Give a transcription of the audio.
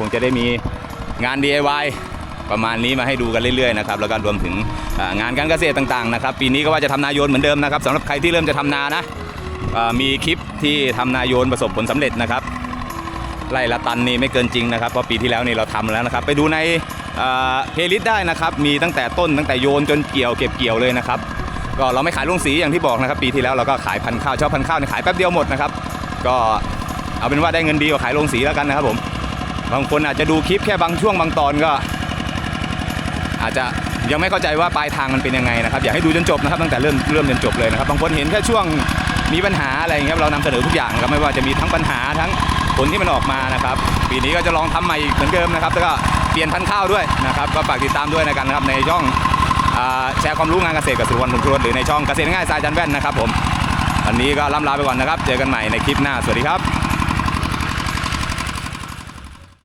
คงจะได้มีงาน DIY ประมาณนี้มาให้ดูกันเรื่อยๆนะครับแล้วก็รวมถึงงานการเกษตรต่างๆนะครับปีนี้ก็ว่าจะทำนาโยนเหมือนเดิมนะครับสำหรับใครที่เริ่มจะทำนานะมีคลิปที่ทำนาโยนประสบผลสำเร็จนะครับไร่ละตันนี่ไม่เกินจริงนะครับเพราะปีที่แล้วนี่เราทำแล้วนะครับ ไปดูในเพลย์ลิสต์ได้นะครับมีตั้งแต่ต้นตั้งแต่โยนจนเกี่ยวเก็บเกี่ยวเลยนะครับก็เราไม่ขายลงสีอย่างที่บอกนะครับปีที่แล้วเราก็ขายพันข้าวช่าพันข้าวเนี่ยขายแป๊บเดียวหมดนะครับก็เอาเป็นว่าได้เงินดีกว่าขายลงสีแล้วกันนะครับผม บางคนอาจจะดูคลิปแค่บางช่วงบางตอนก็ อาจจะยังไม่เข้าใจว่าปลายทางมันเป็นยังไงนะครับอยากให้ดูจนจบนะครับตั้งแต่เริ่มเริ่มจนจบเลยนะครับบางคนเห็นแค่ช่วงมีปัญหาอะไรอย่างเงี้ยครับเรานำเสนอทุกอย่างครับไม่ว่าจะมีทั้งปัญหาทั้งผลที่มันออกมานะครับปีนี้ก็จะลองทำใหม่อีกเหมือนเดิมนะครับแล้วก็เปลี่ยนพันข้าวด้วยนะครับก็ฝากติดตามด้วยนะครับนะครับในช่องอแชร์ความรู้งานเกษตรกับสุวรรณพงษ์ชรสหรือในช่องเกษตรง่ายสายจันแว่นนะครับผมวันนี้ก็ล่ำลาไปก่อนนะครับ เจอกันใหม่ในคลิปหน้า สวัสดีครับ